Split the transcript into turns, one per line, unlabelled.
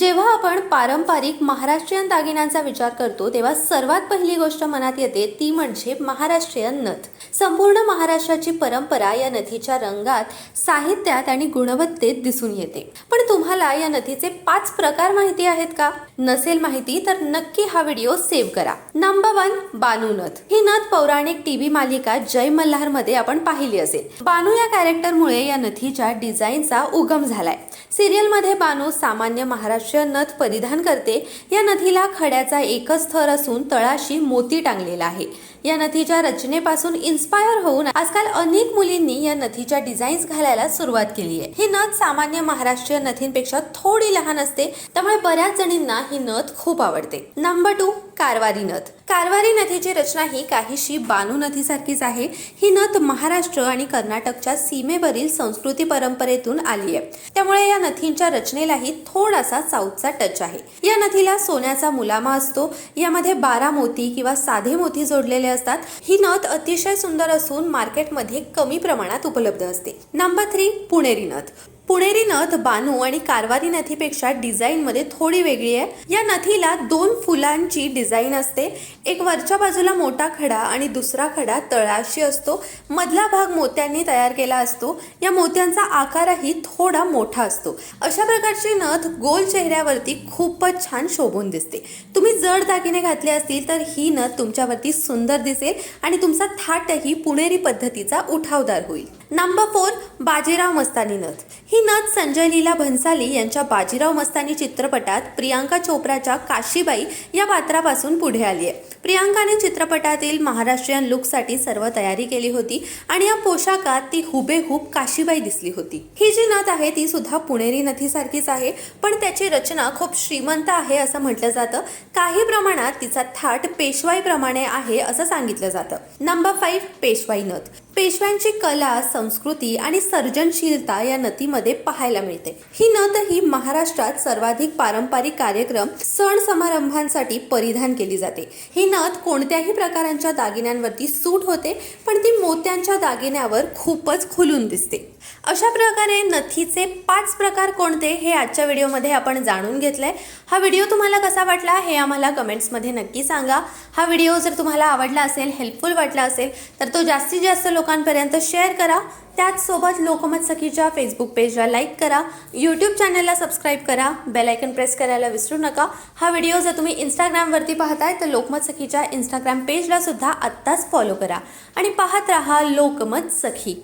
जेव्हा आपण पारंपरिक महाराष्ट्रीयन दागिन्यांचा विचार करतो तेव्हा सर्वात पहिली गोष्ट मनात येते ती म्हणजे महाराष्ट्रीयन नथ. संपूर्ण महाराष्ट्राची परंपरा या नथीच्या रंगात साहित्यात आणि गुणवत्तेत दिसून येते. पण तुम्हाला या नथीचे पाच प्रकार माहिती आहेत का? नसेल माहिती तर नक्की हा व्हिडिओ सेव्ह करा. नंबर वन बानू नथ. ही नथ पौराणिक टीव्ही मालिका जय मल्हारमध्ये आपण पाहिली असेल. बानू या कॅरेक्टरमुळे या नथीच्या डिझाईनचा उगम झालाय. सिरियलमध्ये बानू सामान्य महाराष्ट्र महाराष्ट्रीयन नथ परिधान करते. या नथीला खड्याचा एकच थर असून तळाशी मोती टांगलेला आहे. या नथीच्या रचनेपासून इन्स्पायर होऊन आजकाल अनेक मुलींनी या नथीच्या डिझाईन्स घालायला सुरुवात केली आहे. ही नथ सामान्य महाराष्ट्रीय नथींपेक्षा थोडी लहान असते त्यामुळे बऱ्याच जणींना ही नथ खूप आवडते. नंबर टू कारवारी नथ. कारवारी नथीची रचना ही काहीशी बानू नथीसारखीच आहे. ही नथ महाराष्ट्र आणि कर्नाटकच्या सीमेवरील संस्कृती परंपरेतून आली आहे. त्यामुळे या नथींच्या रचनेलाही थोडासा साऊथचा टच आहे. या नथीला सोन्याचा मुलामा असतो. यामध्ये बारा मोती किंवा साधे मोती जोडलेले असतात. ही नथ अतिशय सुंदर असून मार्केटमध्ये कमी प्रमाणात उपलब्ध असते. नंबर थ्री पुणेरी नथ. पुणेरी नथ बानू आणि कारवारी नथीपेक्षा डिझाईनमध्ये थोडी वेगळी आहे. या नथीला दोन फुलांची डिझाईन असते. एक वरच्या बाजूला मोठा खडा आणि दुसरा खडा तळाशी असतो. मधला भाग मोत्यांनी तयार केला असतो. या मोत्यांचा आकारही थोडा मोठा असतो. अशा प्रकारची नथ गोल चेहऱ्यावरती खूपच छान शोभून दिसते. तुम्ही जड दागिने घातले असतील तर ही नथ तुमच्यावरती सुंदर दिसेल आणि तुमचा थाटही पुणेरी पद्धतीचा उठावदार होईल. नंबर फोर बाजीराव मस्तानी नथ. ही नथ संजय लीला भन्साली यांच्या बाजीराव मस्तानी चित्रपटात प्रियांका चोप्राच्या काशीबाई या पात्रापासून पुढे आली आहे प्रियांकाने चित्रपटातील महाराष्ट्रीयन लुकसाठी सर्व तयारी केली होती आणि या पोशाखात ती हुबेहूब काशीबाई दिसली होती. ही जी नथ आहे ती सुद्धा पुणेरी नथीसारखीच आहे पण त्याची रचना खूप श्रीमंत आहे असं म्हटलं जातं. काही प्रमाणात तिचा थाट पेशवाईप्रमाणे आहे असं सांगितलं जातं. नंबर फाईव्ह पेशवाई नथ. पेशव्यांची कला संस्कृती आणि सर्जनशीलता या नथीमध्ये पाहायला मिळते. ही नथ ही महाराष्ट्रात सर्वाधिक पारंपरिक कार्यक्रम सण समारंभांसाठी परिधान केली जाते. ही नथ कोणत्याही प्रकारांच्या दागिन्यांवरती सूट होते पण ती मोत्यांच्या दागिन्यावर खूपच खुलून दिसते. अशा प्रकारे नथीचे पाच प्रकार कोणते हे आजच्या व्हिडिओमध्ये आपण जाणून घेतलं आहे हा व्हिडिओ तुम्हाला कसा वाटला हे आम्हाला कमेंट्समध्ये नक्की सांगा. हा व्हिडिओ जर तुम्हाला आवडला असेल हेल्पफुल वाटला असेल तर तो जास्तीत जास्त लोकांपर्यंत शेअर करा. त्याचसोबत लोकमत सखीच्या फेसबुक पेजला लाईक करा. यूट्यूब चॅनलला सबस्क्राईब करा. बेलायकन प्रेस करायला विसरू नका. हा व्हिडिओ जर तुम्ही इंस्टाग्रामवरती पाहताय तर लोकमत सखीच्या इंस्टाग्राम पेजलासुद्धा आत्ताच फॉलो करा. आणि पाहत राहा लोकमत सखी.